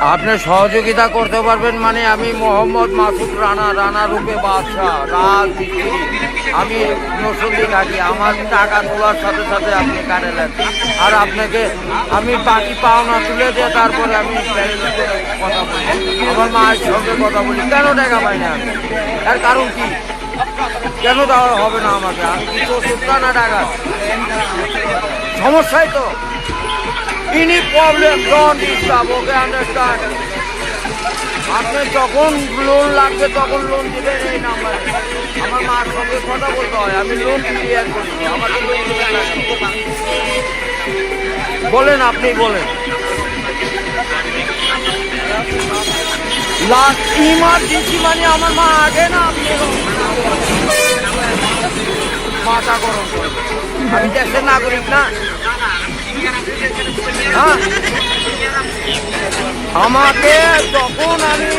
আপনি সহযোগিতা করতে পারবেন মানে আমি মোহাম্মদ মাসুদ রানা রানা রূপে বাদশাহ রাজমিস্ত্রি আমি নসল্লি থাকি আমার টাকা তোলার সাথে সাথে আপনি কাটালেন আর আপনাকে আমি বাকি পাওনা তুলে দিয়ে তারপরে আমি কথা বলি। আমার মায়ের সঙ্গে কথা বলি। কেন টাকা পাই না? এর কারণ কি? কেন দেওয়া হবে না আমাকে? আমি কি চতুর্থ না টাকা সমস্যাই তো। Any problem don't disturb okay understand আপনি যখন লোন লাগবে, তখন লোন দিবেন এই নাম্বারে আমার মার সঙ্গে কথা বলতে হয়, আমি লোন ক্লিয়ার করি। আমার? বলেন, আপনি বলেন। লাস্ট ইমার্জেন্সি মানে আমার মা আগে না আপনি মাথা গরম আমি দেশের নাগরিক না। হ্যাঁ। আমাকে তখন আমি